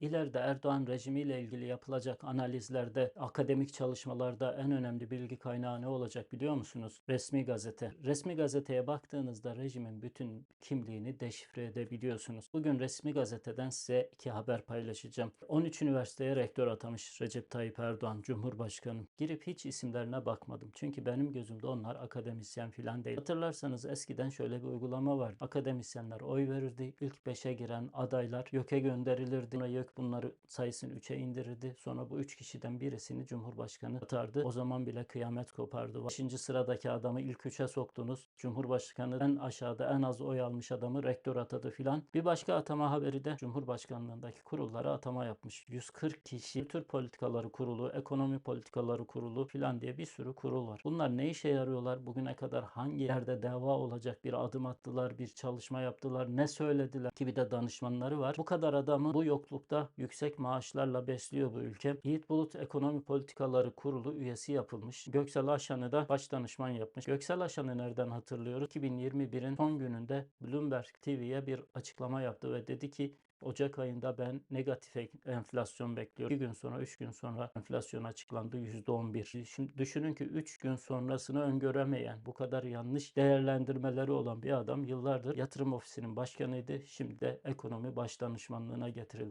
İleride Erdoğan rejimiyle ilgili yapılacak analizlerde, akademik çalışmalarda en önemli bilgi kaynağı ne olacak biliyor musunuz? Resmi gazete. Resmi gazeteye baktığınızda rejimin bütün kimliğini deşifre edebiliyorsunuz. Bugün resmi gazeteden size iki haber paylaşacağım. 13 üniversiteye rektör atamış Recep Tayyip Erdoğan, Cumhurbaşkanı. Girip hiç isimlerine bakmadım. Çünkü benim gözümde onlar akademisyen filan değil. Hatırlarsanız eskiden şöyle bir uygulama vardı. Akademisyenler oy verirdi. İlk 5'e giren adaylar YÖK'e gönderilirdi. Sonra YÖK bunları sayısını 3'e indirirdi. Sonra bu 3 kişiden birisini Cumhurbaşkanı atardı. O zaman bile kıyamet kopardı. 5. sıradaki adamı ilk 3'e soktunuz. Cumhurbaşkanı en aşağıda en az oy almış adamı rektör atadı filan. Bir başka atama haberi de Cumhurbaşkanlığındaki kurullara atama yapmış. 140 kişi Kültür Politikaları Kurulu, Ekonomi Politikaları Kurulu filan diye bir sürü kurul var. Bunlar ne işe yarıyorlar? Bugüne kadar hangi yerde dava olacak bir adım attılar, bir çalışma yaptılar, ne söylediler ki bir de danışmanları var. Bu kadar adamı bu yoklukta yüksek maaşlarla besliyor bu ülke. Yiğit Bulut Ekonomi Politikaları Kurulu üyesi yapılmış. Göksel Aşan'ı da baş danışman yapmış. Göksel Aşan'ı nereden hatırlıyoruz? 2021'in son gününde Bloomberg TV'ye bir açıklama yaptı ve dedi ki Ocak ayında ben negatif enflasyon bekliyorum. 2 gün sonra, 3 gün sonra enflasyon açıklandı %11. Şimdi düşünün ki 3 gün sonrasını öngöremeyen, bu kadar yanlış değerlendirmeleri olan bir adam yıllardır yatırım ofisinin başkanıydı. Şimdi de ekonomi baş danışmanlığına getirilmiş.